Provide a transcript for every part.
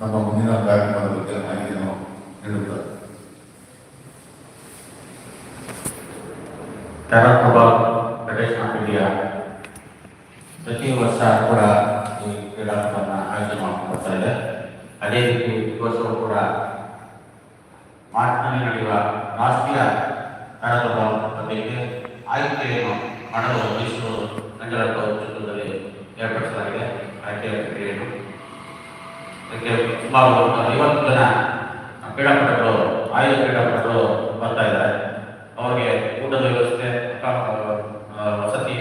ನಮ್ಮ ಮುಂದಿನ ಕಾರ್ಯಕ್ರಮದ ಬಗ್ಗೆ ಮಾಹಿತಿಯನ್ನು ನೀಡುತ್ತಾರೆ ಕನ್ನಡಪ್ರಭ ಫೆಡರೇಷನ್ ಆಫ್ ಇಂಡಿಯಾ ಪ್ರತಿ ವರ್ಷ ಕೂಡ ಈ ಕ್ರೀಡಾಕೂಟವನ್ನು ಆಯೋಜನೆ ಮಾಡ್ಕೊಳ್ತಾ ಇದೆ ಅದೇ ರೀತಿ ಈ ವರ್ಷವೂ ಕೂಡ ಮಾರ್ಚ್ನಲ್ಲಿ ನಡೆಯುವ ರಾಷ್ಟ್ರೀಯ ಕನ್ನಡಪ್ರಭ ಪತ್ರಿಕೆ ಆಯ್ಕೆಯನ್ನು ಮಾಡಲು ಮೈಸೂರು ನಗರದ ನೇತೃತ್ವದಲ್ಲಿ ಏರ್ಪಡಿಸಲಾಗಿದೆ ಆಯ್ಕೆಯ ಪ್ರಕ್ರಿಯೆಯನ್ನು ಇದಕ್ಕೆ ಸುಮಾರು ಐವತ್ತು ಜನ ಕ್ರೀಡಾಪಟುಗಳು, ಆಯುಧ ಕ್ರೀಡಾಪಟುಗಳು ಬರ್ತಾ ಇದ್ದಾರೆ. ಅವರಿಗೆ ಊಟದ ವ್ಯವಸ್ಥೆ ವಸತಿ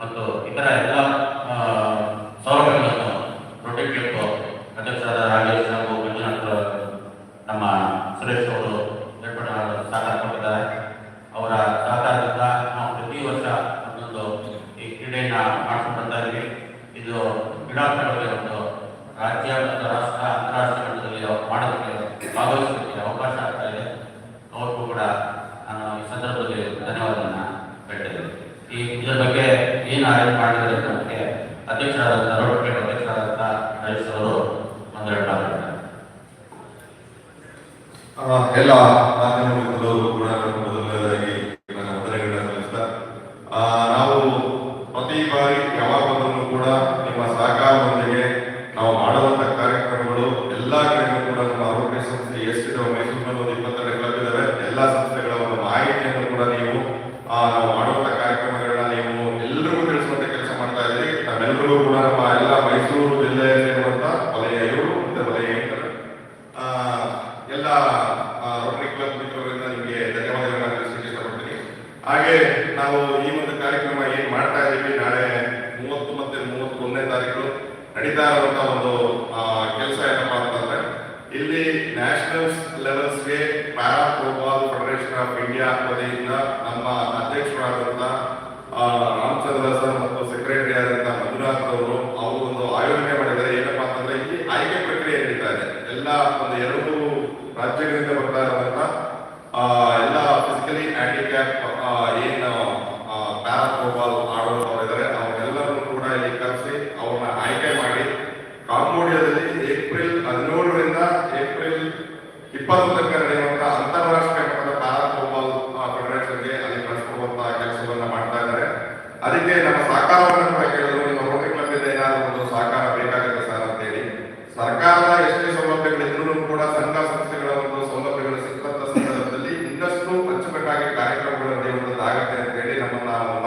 ಮತ್ತು ಇತರ ಎಲ್ಲ ಸೌಲಭ್ಯಗಳನ್ನು ರೊಟೇಟ್ ಅಧ್ಯಕ್ಷರಾದ ರಾಜೇಶ್ ಹಾಗೂ ಮಂಜುನಾಥ್ ನಮ್ಮ ಸುರೇಶ್ ಅವರು ಸಹಕಾರ ಕೊಟ್ಟಿದ್ದಾರೆ. ಅವರ ಸಹಕಾರದಿಂದ ನಾವು ಪ್ರತಿ ವರ್ಷ ಒಂದೊಂದು ಈ ಕ್ರೀಡೆಯನ್ನು ಮಾಡ್ಕೊಂಡು ಬರ್ತಾ ಇದ್ದೀವಿ. ಇದು ಕ್ರೀಡಾಪಟುಗಳಿಗೆ ಒಂದು ರಾಜ್ಯ ಮತ್ತು ರಾಷ್ಟ್ರ ಅಂತಾರಾಷ್ಟ್ರೀಯ ಮಟ್ಟದಲ್ಲಿ ಅವ್ರು ಮಾಡೋದಕ್ಕೆ ಭಾಗವಹಿಸೋದಕ್ಕೆ ಅವಕಾಶ ಆಗ್ತಾ ಇದೆ. ಅವ್ರಿಗೂ ಕೂಡ ನಾನು ಈ ಸಂದರ್ಭದಲ್ಲಿ ಧನ್ಯವಾದವನ್ನು ಹೇಳ್ತಾ ಇದ್ದೀನಿ. ಈ ಇದರ ಬಗ್ಗೆ ಏನು ಅರೇಂಜ್ ಮಾಡಿದ್ದಾರೆ ಅನ್ನೋದಕ್ಕೆ ಅಧ್ಯಕ್ಷರಾದಂಥ ರೋಡ್ ಅಧ್ಯಕ್ಷರಾದಂಥ ರಮೇಶ್ ಅವರು ಒಂದೆರಡು ಮಾತಾಡ್ತಾರೆ ಎಲ್ಲ ಮಾಧ್ಯಮ ಕೂಡ este momento, hermano, de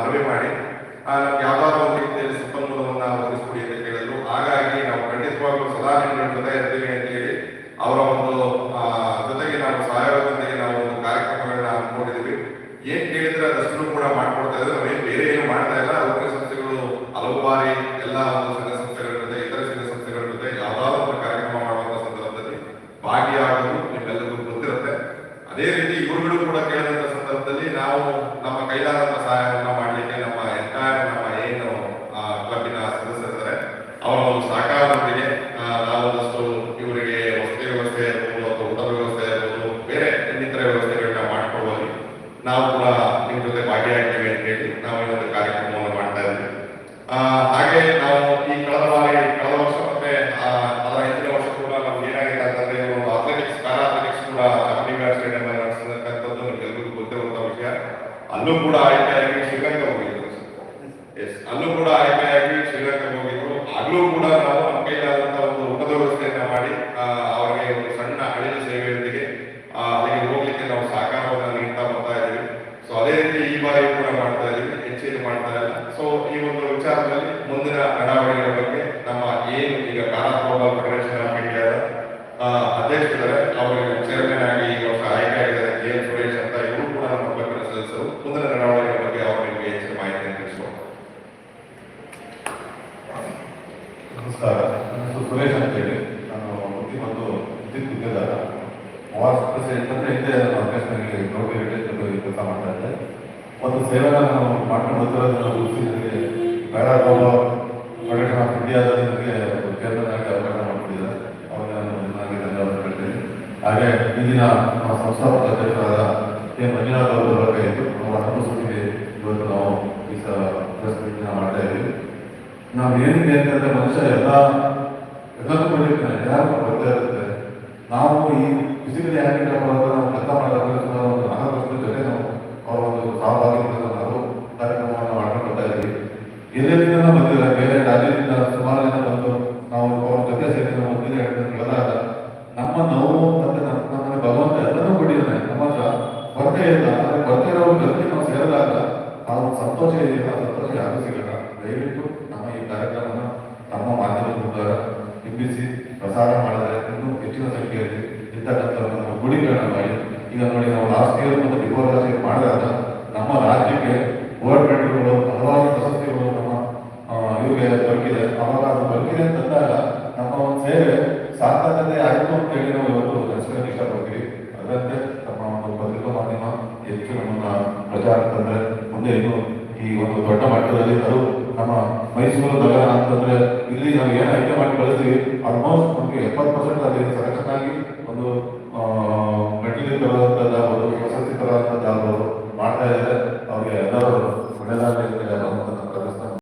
ಮನವಿ ಮಾಡಿ ಯಾವ್ದಾದ್ರು ಒಂದು ರೀತಿಯಲ್ಲಿ ಸಂಪನ್ಮೂಲವನ್ನು ಒದಗಿಸ್ಕೊಡಿ ಅಂತ ಕೇಳಿದ್ರು. ಹಾಗಾಗಿ ನಾವು ಖಂಡಿತವಾಗ್ಲೂ ಸದಾ ನಿಮ್ಮ ಜೊತೆ ಇರ್ತೀವಿ ಅಂತ ಹೇಳಿ ಅವರ ಒಂದು ಜೊತೆಗೆ ನಾವು ಸಹಯೋಗದೊಂದಿಗೆ ನಾವು ಒಂದು ಕಾರ್ಯಕ್ರಮಗಳನ್ನ ಹಮ್ಮಿಕೊಂಡಿದ್ದೀವಿ. ಏನ್ ಕೇಳಿದ್ರೆ ಅದಷ್ಟು ಕೂಡ ಮಾಡ್ಕೊಡ್ತಾ ಇದ್ದಾರೆ. ನಾವೇನು ಬೇರೆ ಏನು ಮಾಡ್ತಾ ಇಲ್ಲ. ರೋಟರಿ ಸಂಸ್ಥೆಗಳು ಹಲವು ಬಾರಿ ಎಲ್ಲ ಒಂದು ಸಂಘ ಸಂಸ್ಥೆಗಳ ಜೊತೆ, ಇತರ ಸಂಘ ಸಂಸ್ಥೆಗಳ ಜೊತೆ ಯಾವ್ದಾದ್ರು ಒಂದು ಕಾರ್ಯಕ್ರಮ ಮಾಡುವಂತ ಸಂದರ್ಭದಲ್ಲಿ ಭಾಗಿಯಾಗೋದು ನಿಮ್ಮೆಲ್ಲರಿಗೂ ಗೊತ್ತಿರುತ್ತೆ. ಅದೇ ರೀತಿ ಇವರುಗಳು ಕೂಡ ಕೇಳಿದಂತ ಸಂದರ್ಭದಲ್ಲಿ ನಾವು ನಮ್ಮ ಕೈಲಾದಂತ ಸಹಾಯವನ್ನ ಮಾಡಲಿಕ್ಕೆ ನಮ್ಮ ಎಂಟೈರ್ ನಮ್ಮ ಏನು ಆ, ಕ್ಲಬ್ಬಿನ ಸದಸ್ಯರಿದ್ದಾರೆ ಅವರ ಆ, ನಾವೊಂದಷ್ಟು ಇವರಿಗೆ ವಸತಿ ವ್ಯವಸ್ಥೆ ಇರ್ಬೋದು ಅಥವಾ ಊಟ ವ್ಯವಸ್ಥೆ ಇರ್ಬೋದು ಬೇರೆ ಇನ್ನಿತರ ವ್ಯವಸ್ಥೆಗಳನ್ನ ಮಾಡ್ಕೊಳ್ಳುವಲ್ಲಿ ನಾವು ಕೂಡ ನಿಮ್ ಜೊತೆ ಭಾಗಿಯಾಗ್ತೇವೆ ಅಂತ ಹೇಳಿ ನಾವು ಒಂದು ಕಾರ್ಯಕ್ರಮವನ್ನು ಮಾಡ್ತಾ ಇದ್ದೀವಿ ಹಾಗೆ ನಾವು ಈ ಕಳೆದ ಬಾರಿ ಕಳೆದ ವರ್ಷ ಮತ್ತೆ ಅದರ ಹಿಂದಿನ ವರ್ಷ ಕೂಡ ನಮ್ಗೆ ಏನಾಗಿದೆ ಅಂತಂದ್ರೆ ಒಂದು ಅಥ್ಲೆಟಿಕ್ಸ್ ಪ್ಯಾರಾ ಅಥ್ಲೆಟಿಕ್ಸ್ ಕೂಡ ಚಾಮುಂಡಿಗ್ರಾಮ ಸ್ಟೇಡಿಯಂ ಗೊತ್ತಿರುವಂತ ವಿಷಯ. ಅಲ್ಲೂ ಕೂಡ ಆಯ್ಕೆಯಾಗಿ ಶ್ರೀಲಂಕಾ ಹೋಗಿದ್ರು ಎಸ್ ಅಲ್ಲೂ ಕೂಡ ಆಯ್ಕೆಯಾಗಿ ಶ್ರೀಲಂಕಾ ಹೋಗಿದ್ರು ಆಗ್ಲೂ ಕೂಡ ನಾವು ನಮ್ಮ ಕೈಲಾದಂತ ಒಂದು ಊಟದ ವ್ಯವಸ್ಥೆಯನ್ನ ಮಾಡಿ ಆ, ಅವರಿಗೆ ಒಂದು ಸಣ್ಣ ಅಳಿಲು ಸೇವೆಯೊಂದಿಗೆ ಆ, ಅಲ್ಲಿಗೆ ಹೋಗ್ಲಿಕ್ಕೆ ನಾವು ಸಹಕಾರವನ್ನ ನೀಡ್ತಾ ಬರ್ತಾ ಇದ್ದೀವಿ ಸೊ ಅದೇ ರೀತಿ ಈ ಬಾರಿ ಕೂಡ ಮಾಡ್ತಾ ಇದ್ದೀವಿ ಹೆಚ್ಚೇನು ಮಾಡ್ತಾ ಇಲ್ಲ ಸೊ ಈ ಒಂದು ವಿಚಾರದಲ್ಲಿ ಮುಂದಿನ ನಡಾವಳಿಗಳ ಬಗ್ಗೆ ನಮ್ಮ ಏನು ಈಗ ಪ್ಯಾರಾ ಫುಟ್ಬಾಲ್ ಫೆಡರೇಷನ್ ಆಫ್ ಇಂಡಿಯಾದ ಅಧ್ಯಕ್ಷರಿದ್ದಾರೆ ಅವರಿಗೆ ಚೇರ್ಮನ್ ಆಗಿ ಈ ವರ್ಷ ಆಯ್ಕೆ ಆಗಿದ್ದಾರೆ ಕೆ ಎನ್ ಸುರೇಶ್ ಅಂತ ಇವರು ಕೂಡ ನಮ್ಮ ಕ್ಲಬ್ಬಿನ ಸದಸ್ಯರು ಮುಂದಿನ ನಡಾವಳಿಗಳ ಬಗ್ಗೆ ಅವರು ನಿಮಗೆ ಹೆಚ್ಚಿನ ಮಾಹಿತಿಯನ್ನು ತಿಳಿಸ್ಕೊಡ್ತಾರೆ ನಮಸ್ಕಾರ ನನ್ನ ಹೆಸರು ಸುರೇಶ್ ಅಂತ ಹೇಳಿ ನಾನು ಮತ್ತು ವಿದ್ಯುತ್ ಉದ್ಯೋಗದಾರ ಇದ್ದೇ ಅಂದರೆ ಹಿಂದೆ ಅಧ್ಯಕ್ಷನಾಗಿ ಕೆಲಸ ಮಾಡ್ತಾ ಇದ್ದೆ. ಒಂದು ಸೇವೆ ನಾನು ಮಾಡ್ಕೊಂಡು ಬರ್ತಿರೋದನ್ನ ಬೇಡ ಗೌರವ ಫೆಡರೇಷನ್ ಆಫ್ ಇಂಡಿಯಾದ ನನಗೆ ಕೇಂದ್ರದಲ್ಲಿ ಅವಕಾಶ ಮಾಡಿಕೊಟ್ಟಿದ್ದಾರೆ. ನಾನು ನನಗೆ ಧನ್ಯವಾದ ಹೇಳ್ತೀನಿ. ಹಾಗೆ ಈ ದಿನ ನಮ್ಮ ಸಂಸ್ಥಾಪಕ ಅಧ್ಯಕ್ಷರಾದ ಕೆ ಮಂಜುನಾಥ್ ಅವರ ಅನುಸೂಚಿಗೆ ಇವತ್ತು ನಾವು ಈ ಸಹ ಪ್ರೆಸ್ ಮೀಟ್ನ ಮಾಡ್ತಾ ಇದ್ದೀವಿ ನಾವು ಏನಕ್ಕೆ ಅಂತಂದ್ರೆ ಮನುಷ್ಯ ಎಲ್ಲ ಎಲ್ಲದಕ್ಕೂ ಬರೀತಾನೆ ಬರ್ತಾ ಇರುತ್ತೆ. ನಾವು ಈ ಫಿಸಿಕಲಿ ಹ್ಯಾಂಡಿಕ್ಯಾಪ್ ನಾವು ಕೆಲಸ ಮಾಡಬೇಕು ಒಂದು ನಾಲ್ಕು ವರ್ಷದ ಜೊತೆ ನಾವು ಅವರ ಒಂದು ಸಹಭಾಗಿತ್ವದ ನಾವು ಕಾರ್ಯಕ್ರಮವನ್ನು ಮಾಡ್ಕೊಂಡು ಬರ್ತಾ ಇದ್ದೀವಿ. ಎಲ್ಲೆಲ್ಲಿಂದ ಬಂದಿದ್ದಾರೆ ಬೇರೆ ರಾಜ್ಯದಿಂದ ಸುಮಾರು ಜನ ಬಂದು ನಾವು ಅವ್ರ ಜೊತೆ ಸೇರಿ ನಾವು ಮುಂದಿನ ಹೇಳಿದಾಗ ನಮ್ಮ ನೋವು ಮತ್ತೆ ನಮ್ಮ ನಮ್ಮನ್ನ ಭಗವಂತ ಎಲ್ಲನೂ ಕೊಟ್ಟಿದ್ದಾನೆ. ನಮ್ಮ ಹತ್ರ ಕೊರತೆ ಇಲ್ಲ, ಆದರೆ ಕೊರತೆ ಇರೋ ಜೊತೆ ನಾವು ಸೇರಿದಾಗ ಆ ಸಂತೋಷ ಇದೆಯಲ್ಲ, ಸಂತೋಷ ಯಾರು ಸಿಗಲ್ಲ. ದಯವಿಟ್ಟು ನಮ್ಮ ಮುಖಾಂತರ ಬಿಂಬಿಸಿ ಪ್ರಸಾರ ಮಾಡಿದರೆ ಇನ್ನೂ ಹೆಚ್ಚಿನ ಸಂಖ್ಯೆಯಲ್ಲಿ ಇರ್ತಕ್ಕಂಥ ನಮ್ಮ ಗುಡಿಗಳನ್ನು ಮಾಡಿ, ಈಗ ನೋಡಿ ನಾವು ಲಾಸ್ಟ್ ಇಯರ್ ಮತ್ತು ಬಿಫೋರ್ ಲಾಸ್ಟ್ ಇಯರ್ ಮಾಡಿದಾಗ ನಮ್ಮ ರಾಜ್ಯಕ್ಕೆ ಗೋರ್ಮೆಂಟ್ಗಳು ಹಲವಾರು ಪ್ರಶಸ್ತಿಗಳು ನಮ್ಮ ಇವರಿಗೆ ದೊರಕಿದೆ. ಅವಾಗ ಅದು ದೊರಕಿದೆ ಅಂತಂದಾಗ ನಮ್ಮ ಒಂದು ಸೇವೆ ಸಾರ್ಥಕತೆ ಆಯಿತು ಅಂತ ಹೇಳಿ ನಾವು ಇವತ್ತು ನೆನೆಸ್ಕೊಳ್ಳೋಕೆ ಇಷ್ಟಪಡ್ತೀವಿ. ಅದರಂತೆ ನಮ್ಮ ಒಂದು ಪತ್ರಿಕಾ ಮಾಧ್ಯಮ ಹೆಚ್ಚು ನಮ್ಮನ್ನ ಪ್ರಚಾರ ತಂದರೆ ಮುಂದೆ ಇನ್ನು ಈ ಒಂದು ದೊಡ್ಡ ಮಟ್ಟದಲ್ಲಿ ಅದು ಮೈಸೂರು ನಗರ ಅಂತಂದ್ರೆ ಇಲ್ಲಿ ನಾವು ಏನು ಆಯ್ಕೆ ಮಾಡಿ ಕಳಿಸ್ತೀವಿ ಆಲ್ಮೋಸ್ಟ್ ನಮಗೆ ಎಪ್ಪತ್ತು ಪರ್ಸೆಂಟ್ ಅದೇ ಸೆಲೆಕ್ಷನ್ ಆಗಿ ಒಂದು